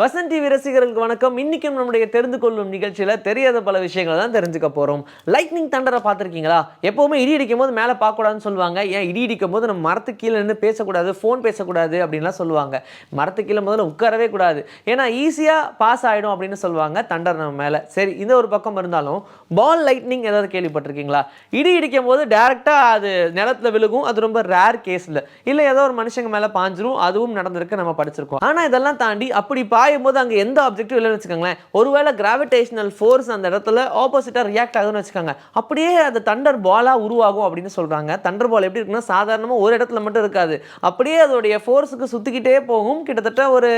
Vasanth TV ரசிகர்களுக்கு வணக்கம். இன்னைக்கும் நம்முடைய தெரிந்து கொள்ளும் நிகழ்ச்சியில் தெரியாத பல விஷயங்களை தான் தெரிஞ்சுக்க போகிறோம் லைட்னிங் தண்டரை பார்த்துருக்கீங்களா? எப்போவுமே இடி அடிக்கும் போது மேலே பார்க்கக்கூடாதுன்னு சொல்லுவாங்க. ஏன் இடி இடிக்கும் போது நம்ம மரத்துக்கு கீழே நின்று பேசக்கூடாது ஃபோன் பேசக்கூடாது அப்படின்லாம் சொல்லுவாங்க. மரத்து கீழே முதல்ல உட்காரவே கூடாது. ஏன்னா ஈஸியாக பாஸ் ஆகிடும் அப்படின்னு சொல்லுவாங்க தண்டர் நம்ம மேலே. சரி இந்த ஒரு பக்கம் இருந்தாலும் பால் லைட்னிங் ஏதாவது கேள்விப்பட்டிருக்கீங்களா? இடி இடிக்கும் போது டேரெக்டாக அது நிலத்துல விழுகும். அது ரொம்ப ரேர் கேஸில் இல்லை ஏதோ ஒரு மனுஷங்க மேலே பாஞ்சிரும். அதுவும் நடந்திருக்கு நம்ம படிச்சிருக்கோம். ஆனால் இதெல்லாம் தாண்டி அப்படி பாயும் போது அங்கே எந்த ஆப்ஜெக்டிவ் இல்லைன்னு வச்சுக்கோங்களேன். ஒருவேளை கிராவிடேஷனல் ஃபோர்ஸ் அந்த இடத்துல ஆப்போசிட்டாக ரியாக்ட் ஆகுதுன்னு வச்சுக்கோங்க. அப்படியே அது தண்டர் பாலாக உருவாகும் அப்படின்னு சொல்கிறாங்க தண்டர் பால் எப்படி இருக்குன்னா சாதாரணமாக ஒரு இடத்துல மட்டும் இருக்காது. அப்படியே அதோடைய ஃபோர்ஸுக்கு சுற்றிக்கிட்டே போகும். கிட்டத்தட்ட ஒரு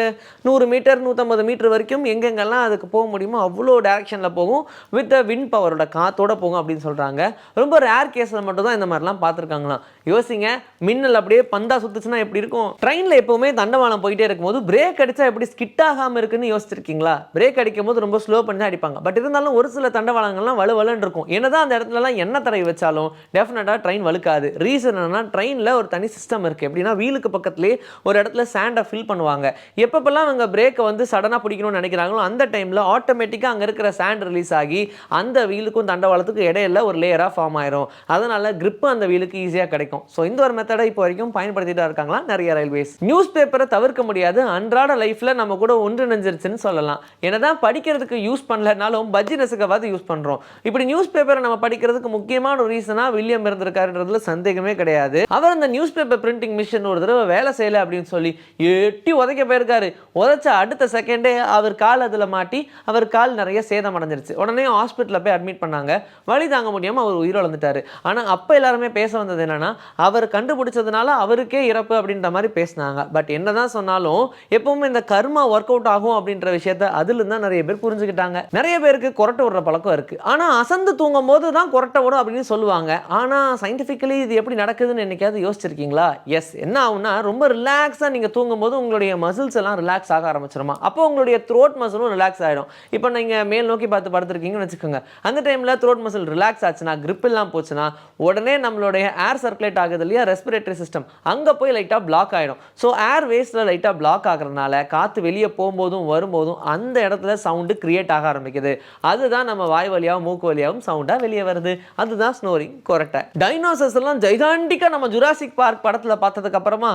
நூறு மீட்டர் நூற்றம்பது மீட்டர் வரைக்கும் எங்கெங்கெல்லாம் அதுக்கு போக முடியுமோ அவ்வளோ டேரக்ஷனில் போகும். வித் வின் பவரோட காத்தோட போகும் அப்படின்னு சொல்கிறாங்க ரொம்ப ரேர் கேஸில் மட்டும் தான் இந்த மாதிரிலாம் பார்த்துருக்காங்களாம். யோசிங்க மின்னல் அப்படியே பந்தா சுத்துச்சுன்னா எப்படி இருக்கும்? ட்ரெயினில் எப்போவுமே தண்டவாளம் போயிட்டே இருக்கும்போது பிரேக் அடிச்சா எப்படி ஸ்கிட் ஆகாமல் இருக்குன்னு யோசிச்சிருக்கீங்களா? பிரேக் அடிக்கும் போது ரொம்ப ஸ்லோ பண்ணி தான் அடிப்பாங்க. பட் இருந்தாலும் ஒரு சில தண்டவாளங்கள்லாம் வலுவலுன்னு இருக்கும். என்னதான் அந்த இடத்துலலாம் எண்ணெய் தடவை வச்சாலும் டெஃபினட்டாக ட்ரெயின் வழுக்காது. ரீசன் என்னன்னா ட்ரெயினில் ஒரு தனி சிஸ்டம் இருக்குது எப்படின்னா வீலுக்கு பக்கத்துலேயே ஒரு இடத்துல சாண்டை ஃபில் பண்ணுவாங்க. எப்பப்பெல்லாம் அவங்க பிரேக்கை வந்து சடனாக பிடிக்கணும்னு நினைக்கிறாங்களோ அந்த டைமில் ஆட்டோமேட்டிக்காக அங்கே இருக்கிற சாண்ட் ரிலீஸ் ஆகி அந்த வீலுக்கும் தண்டவாளத்துக்கும் இடையில ஒரு லேயராக ஃபார்ம் ஆயிரும். அதனால கிரிப்பு அந்த வீலுக்கு ஈஸியாக கிடைக்கும். ஸோ இந்த ஒரு மெத்தடை இப்போ வரைக்கும் பயன்படுத்திட்டு இருக்காங்களா நிறைய ரயில்வேஸ் நியூஸ் பேப்பரை தவிர்க்க முடியாது. அன்றாட லைஃப்பில் நம்ம கூட ஒன்றிணைஞ்சிருச்சுன்னு சொல்லலாம். என்னதான் படிக்கிறதுக்கு யூஸ் பண்ணலனாலும் பஜ்ஜி ரசிகவாது யூஸ் பண்ணுறோம் இப்படி நியூஸ் பேப்பரை நம்ம படிக்கிறதுக்கு முக்கியமான ஒரு ரீசனாக வில்லியம் இருந்திருக்காருன்றதுல சந்தேகமே கிடையாது. அவர் அந்த நியூஸ் பேப்பர் பிரிண்டிங் மிஷின் ஒரு தடவை வேலை செய்யலை அப்படின்னு சொல்லி எட்டி உதைக்க போயிருக்காரு. உதைச்ச அடுத்த செகண்டே அவர் கால் அதில் மாட்டி அவர் கால் நிறைய சேதம் அடைஞ்சிருச்சு. உடனே ஹாஸ்பிட்டலில் போய் அட்மிட் பண்ணாங்க. வழி தாங்க முடியாமல் அவர் உயிரிழந்துட்டாரு ஆனால் அப்போ எல்லாருமே பேச வந்தது என்னன்னா அவர் கண்டுபிடிச்சதுனால அவருக்கே இறப்பு அப்படின்ற மாதிரி பேசினாங்க. பட் என்னதான் சொன்னாலும் எப்பவுமே இந்த கர்மா ஒர்க் அவுட் ஆகும் அப்படின்ற விஷயத்த அதுல தான் நிறைய பேர் புரிஞ்சுக்கிட்டாங்க. நிறைய பேருக்கு கொரட்டை விடுற பழக்கம் இருக்கு. ஆனா அசந்து தூங்கும் போது தான் கொரட்டை விடும் அப்படின்னு சொல்லுவாங்க. ஆனா சயின்டிஃபிக்கலி இது எப்படி நடக்குதுன்னு என்னைக்காவது யோசிச்சிருக்கீங்களா? எஸ் என்ன ஆகும்னா ரொம்ப ரிலாக்ஸாக நீங்க தூங்கும் போது உங்களுடைய மசில்ஸ் எல்லாம் ரிலாக்ஸ் ஆக ஆரம்பிச்சிருமா? அப்போ உங்களுடைய த்ரோட் மசிலும் ரிலாக்ஸ் ஆயிடும். இப்போ நீங்க மேல் நோக்கி பார்த்து படுத்திருக்கீங்கன்னு வச்சுக்கோங்க. அந்த டைம்ல த்ரோட் மசில் ரிலாக்ஸ் ஆச்சுன்னா கிரிப் எல்லாம் போச்சுன்னா உடனே நம்மளுடைய ஏர் சர்க்குலேட் ஆகுது இல்லையா? ரெஸ்பிரேட்டரி சிஸ்டம் அங்கே போய் லைட்டாக பிளாக் ஆகிடும் ஸோ ஏர் வேஸ்ட்டில் லைட்டாக பிளாக் ஆகுறதுனால காற்று வெளியே போகும்போதும் வரும்போதும் அந்த இடத்துல சவுண்டு க்ரியேட் ஆக ஆரம்பிக்குது. அதுதான் நம்ம வாய் வழியாகவும் மூக்கு வழியாகவும் சவுண்டாக வெளியே வருது. அதுதான் ஸ்னோரிங் கொரட்டை டைனோசர்ஸ் எல்லாம் ஜைகாண்டிக்காக நம்ம ஜுராசிக் பார்க் படத்தில் பார்த்ததுக்கு அப்புறமா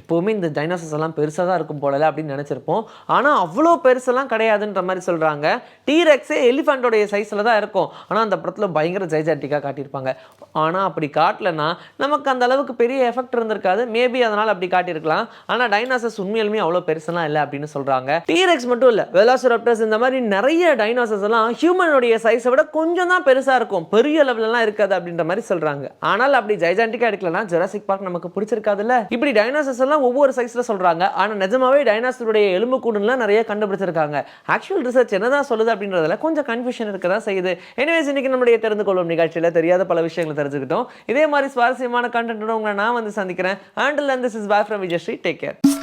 எப்போவுமே இந்த டைனோசர்ஸ் எல்லாம் பெருசாக தான் இருக்கும் போல அப்படின்னு நினச்சிருப்போம். ஆனால் அவ்வளோ பெருசெல்லாம் கிடையாதுன்ற மாதிரி சொல்கிறாங்க டீரெக்ஸே எலிஃபண்ட்டோடைய சைஸில் தான் இருக்கும். ஆனால் அந்த படத்தில் பயங்கர ஜைஜாட்டிக்காக காட்டியிருப்பாங்க. ஆனால் அப்படி காட்டலனா நமக்கு அந்த அளவுக்கு பெரிய எஃபெக்ட் இருந்திருக்காது. மேபி அதனால் அப்படி காட்டியிருக்கலாம். ஆனால் டைனாசர்ஸ் உண்மையிலுமே அவ்வளோ பெருசெல்லாம் இல்லை அப்படின்னு சொல்கிறாங்க டீரெக்ஸ் மட்டும் இல்லை வெலாசுரப்டர்ஸ் இந்த மாதிரி நிறைய டைனோசர்ஸ் எல்லாம் ஹியூமனுடைய சைஸை விட கொஞ்சம் தான் பெருசாக இருக்கும். பெரிய லெவலெலாம் இருக்காது அப்படின்ற மாதிரி சொல்கிறாங்க ஆனால் அப்படி ஜைஜாண்டிக்காக எடுக்கலனா ஜெராசிக் பார்க் நமக்கு பிடிச்சிருக்காதுல்ல? இப்படி டைனோசர்ஸ் எல்லாம் ஒவ்வொரு சைஸில் சொல்கிறாங்க ஆனால் நிஜமாவே டைனோசருடைய எலும்பு கூடுலாம் நிறைய கண்டுபிடிச்சிருக்காங்க. ஆக்சுவல் ரிசர்ச் என்னதான் சொல்லுது அப்படின்றதுல கொஞ்சம் கன்ஃபியூஷன் இருக்க தான் செய்யுது. எனிவேஸ் இன்னைக்கு நம்முடைய தெரிந்து கொள்ளும் நிகழ்ச்சியில் தெரியாத பல விஷயங்களை தெரிஞ்சுக்கிட்டோம். இதே மாதிரி சுவாரஸ்யமான கண்டென்ட் உங்களை நான் வந்து சந்திக்கிறேன். ஆண்டில் and this is boy from Vijayasri take care